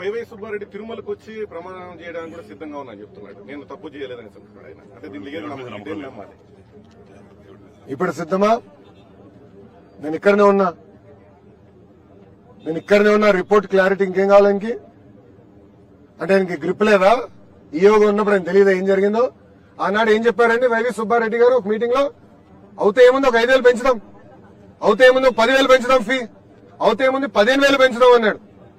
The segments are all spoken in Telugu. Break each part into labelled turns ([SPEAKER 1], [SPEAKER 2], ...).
[SPEAKER 1] వైవై సుబ్బారెడ్డి తిరుమలకు వచ్చి ప్రమాణం చేయడానికి కూడా సిద్ధంగా ఉన్నా చెప్తున్నాడు. నేను తప్పు చేయలేదని చెప్తున్నాడు ఆయన. అంటే దీన్ని లీగల్ నమ్మాలి ఇదేం నమ్మాలి
[SPEAKER 2] ఇప్పుడు సిద్ధమా? నేను ఇక్కడనే ఉన్నా. నేను ఇక్కడనే ఉన్నా. రిపోర్ట్ క్లారిటీ ఇంకేం కావాలి ఇంకి అంటే ఇంక గ్రిప్ లేదా? ఈయోగా ఉన్నప్పుడు ఆయన తెలియదా ఏం జరిగిందో? ఆనాడు ఏం చెప్పారండి వైవి సుబ్బారెడ్డి గారు ఒక మీటింగ్లో? అవుతే ఏముంది ఒక ఐదేళ్ళు పెంచుదాం. అవుతే ఏముంది పదివేలు పెంచుదాం ఫీ అవుతే ఏముంది పదిహేను వేలు పెంచుదాం అన్నాడు.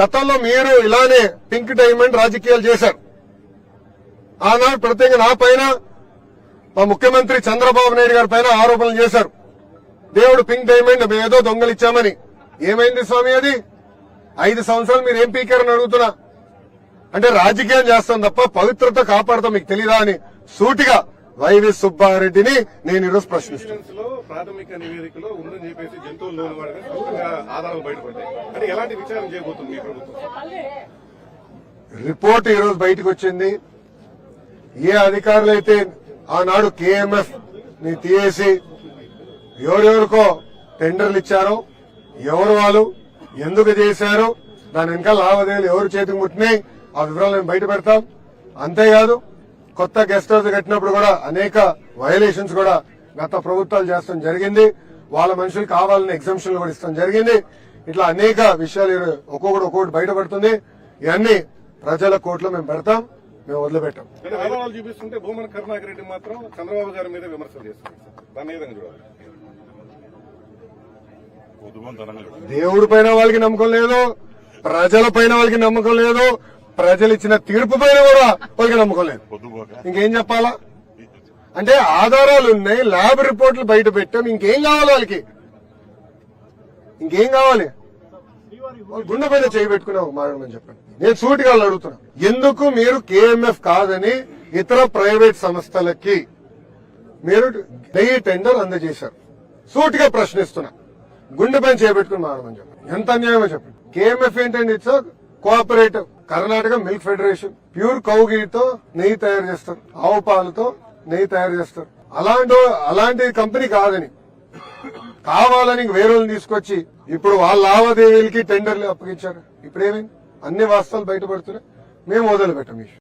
[SPEAKER 2] గతంలో మీరు ఇలానే పింక్ డైమండ్ రాజకీయాలు చేశారు. ఆనాడు ప్రత్యేక నా పైన మా ముఖ్యమంత్రి చంద్రబాబు నాయుడు గారి పైన ఆరోపణలు చేశారు. దేవుడు పింక్ డైమండ్ మేము ఏదో దొంగలిచ్చామని. ఏమైంది స్వామి అది? ఐదు సంవత్సరాలు మీరు ఏం పీకారని అడుగుతున్నా? అంటే రాజకీయం చేస్తాం తప్ప పవిత్రత కాపాడతాం మీకు తెలీదా అని సూటిగా వైవి సుబ్బారెడ్డిని నేను ఈరోజు ప్రశ్నిస్తున్నాను
[SPEAKER 1] ఇన్సూరెన్స్లో ప్రాథమిక నివేదికలో ఉందని చెప్పేసి జంతువులు లోని వాడిగా స్పష్టంగా ఆధారాలు బయటపడ్డాయి. అంటే ఎలాంటి విచారణ చేయబోతుంది మీ ప్రభుత్వం?
[SPEAKER 2] రిపోర్ట్ ఈ రోజు బయటకు వచ్చింది. ఏ అధికారులైతే ఆనాడు కేఎంఎఫ్ని తీసేసి ఎవరెవరికో టెండర్లు ఇచ్చారో ఎవరు వాళ్ళు ఎందుకు చేశారు దాని వెనక లావాదేవీలు ఎవరు చేతికి ముట్టినాయి ఆ వివరాలు నేను బయట పెడతాం. అంతేకాదు కొత్త గెస్ట్ హౌస్ కట్టినప్పుడు కూడా అనేక వయలేషన్స్ కూడా గత ప్రభుత్వాలు చేస్తాం జరిగింది. వాళ్ళ మనుషులు కావాలని ఎగ్జామ్షన్లు కూడా ఇస్తాం జరిగింది. ఇట్లా అనేక విషయాలు ఒక్కొక్కటి ఒక్కొక్కటి బయటపడుతుంది. ఇవన్నీ ప్రజల కోర్టులో మేము పెడతాం మేము వదిలిపెట్టాం.
[SPEAKER 1] చూపిస్తుంటే భూమన్ కరుణాకర్ రెడ్డి మాత్రం చంద్రబాబు గారి మీద విమర్శలు చేస్తున్నారు
[SPEAKER 2] దేవుడి పైన వాళ్ళకి నమ్మకం లేదు ప్రజల పైన వాళ్ళకి నమ్మకం లేదు ప్రజలు ఇచ్చిన తీర్పు పైన కూడా వాళ్ళకి నమ్మకం లేదు. ఇంకేం చెప్పాలా? అంటే ఆధారాలు ఉన్నాయి ల్యాబ్ రిపోర్ట్లు బయట పెట్టాం ఇంకేం కావాలి వాళ్ళకి? ఇంకేం కావాలి? వాళ్ళు గుండె పైన చేయి పెట్టుకుని ఒక మాట్లాడమని చెప్పండి. నేను సూటిగా వాళ్ళు అడుగుతున్నా. ఎందుకు మీరు కేఎంఎఫ్ కాదని ఇతర ప్రైవేట్ సంస్థలకి మీరు నెయ్యి టెండర్ అందజేశారు? సూటిగా ప్రశ్నిస్తున్నా. గుండె పైన చేపెట్టుకుని మాడమని చెప్పండి. ఎంత అన్యాయమో చెప్పండి. కేఎంఎఫ్ ఏంటండి it's cooperative. Karnataka milk federation pure కౌగితో నెయ్యి తయారు చేస్తారు. ఆవు పాలతో నెయ్యి తయారు చేస్తారు. అలాంటి అలాంటి కంపెనీ కాదని. కావాలని ఇంక వేరే తీసుకొచ్చి ఇప్పుడు వాళ్ళ లావాదేవీలకి టెండర్లు అప్పగించారు. ఇప్పుడు ఏమైంది అన్ని వాస్తవాలు బయటపడుతున్నాయి. మేము మొదలు పెట్టాం